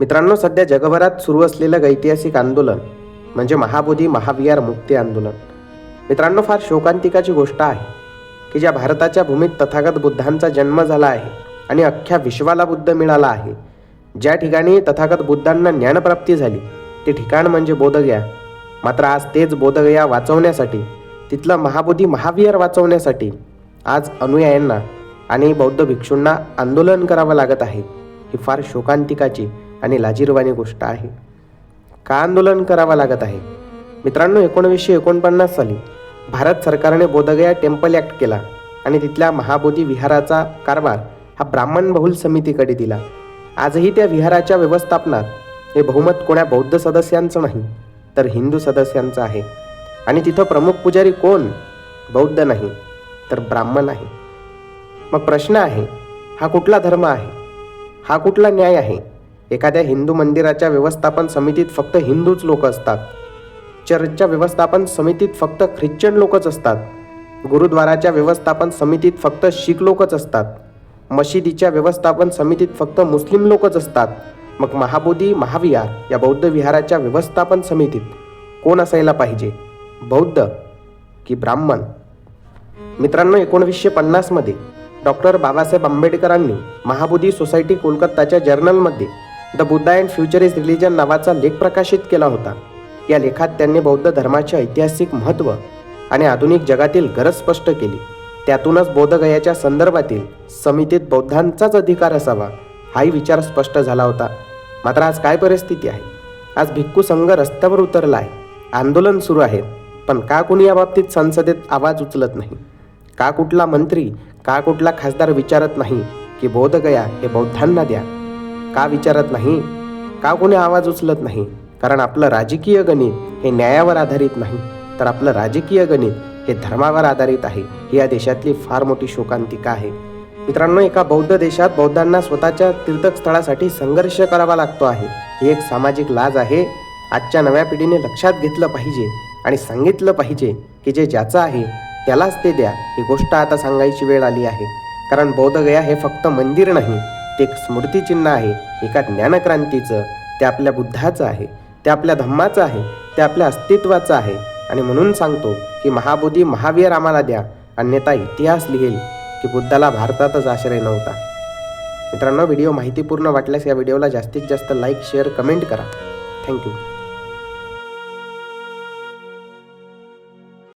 मित्रांनो सध्या जगभरात सुरू असलेलं ऐतिहासिक आंदोलन म्हणजे महाबोधी महाविहार मुक्ती आंदोलन. मित्रांनो फार शोकांतिकाची गोष्ट आहे की ज्या भारताच्या भूमीत तथागत बुद्धांचा जन्म झाला आहे आणि अख्ख्या विश्वाला बुद्ध मिळाला आहे ज्या ठिकाणी तथागत बुद्धांना ज्ञानप्राप्ती झाली ते ठिकाण म्हणजे बोधगया. मात्र आज तेच बोधगया वाचवण्यासाठी तिथलं महाबोधी महाविहार वाचवण्यासाठी आज अनुयायांना आणि बौद्ध भिक्षूंना आंदोलन करावं लागत आहे ही फार शोकांतिकाची आणि लाजीरवाणी गोष्ट आहे. का आंदोलन करावं लागत आहे? मित्रांनो एकोणवीसशे एकोणपन्नास साली भारत सरकारने बोधगया टेम्पल ॲक्ट केला आणि तिथल्या महाबोधी विहाराचा कारभार हा ब्राह्मण बहुल समितीकडे दिला. आजही त्या विहाराच्या व्यवस्थापनात हे बहुमत कोण्या बौद्ध सदस्यांचं नाही तर हिंदू सदस्यांचं आहे. आणि तिथं प्रमुख पुजारी कोण? बौद्ध नाही तर ब्राह्मण आहे. मग प्रश्न आहे हा कुठला धर्म आहे? हा कुठला न्याय आहे? एखाद्या हिंदू मंदिराच्या व्यवस्थापन समितीत फक्त हिंदूच लोक असतात. चर्चच्या व्यवस्थापन समितीत फक्त ख्रिश्चन लोकच असतात. गुरुद्वाराच्या व्यवस्थापन समितीत फक्त शीख लोकच असतात. मशिदीच्या व्यवस्थापन समितीत फक्त मुस्लिम लोकच असतात. मग महाबोधी महाविहार या बौद्ध विहाराच्या व्यवस्थापन समितीत कोण असायला पाहिजे? बौद्ध की ब्राह्मण? मित्रांनो एकोणवीसशे पन्नासमध्ये डॉक्टर बाबासाहेब आंबेडकरांनी महाबोधी सोसायटी कोलकाताच्या जर्नलमध्ये the Buddha and future is religion नावाचा लेख प्रकाशित केला होता. या लेखात त्यांनी बौद्ध धर्माचे ऐतिहासिक महत्त्व आणि आधुनिक जगातील गरज स्पष्ट केली. त्यातूनच बोधगयाच्या संदर्भातील समितीत बौद्धांचाच अधिकार असावा हाही विचार स्पष्ट झाला होता. मात्र आज काय परिस्थिती आहे? आज भिक्खू संघ रस्त्यावर उतरला आहे आंदोलन सुरू आहे. पण का कोणी या बाबतीत संसदेत आवाज उचलत नाही? का कुठला मंत्री का कुठला खासदार विचारत नाही की बोधगया हे बौद्धांना द्या? का विचारत नाही? का कोणी आवाज उचलत नाही? कारण आपलं राजकीय गणित हे न्यायावर आधारित नाही. तर आपलं राजकीय गणित हे धर्मावर आधारित आहे. ही या देशातली फार मोठी शोकांतिका आहे. मित्रांनो एका बौद्ध देशात बौद्धांना स्वतःच्या तीर्थस्थळासाठी संघर्ष करावा लागतो आहे. ही एक सामाजिक लाज आहे. आजच्या नव्या पिढीने लक्षात घेतलं पाहिजे आणि सांगितलं पाहिजे की जे ज्याचं आहे त्यालाच ते द्या. ही गोष्ट आता सांगायची वेळ आली आहे. कारण बौद्धगया हे फक्त मंदिर नाही ते एक स्मृतिचिन्ह आहे. एका ज्ञानक्रांतीचं ते आपल्या बुद्धाचं आहे ते आपल्या धम्माचं आहे ते आपल्या अस्तित्वाचं आहे. आणि म्हणून सांगतो की महाबोधी महावीर आम्हाला द्या. अन्यथा इतिहास लिहेल की बुद्धाला भारतातच आश्रय नव्हता. मित्रांनो व्हिडिओ माहितीपूर्ण वाटल्यास या व्हिडिओला जास्तीत जास्त लाईक शेअर कमेंट करा. Thank you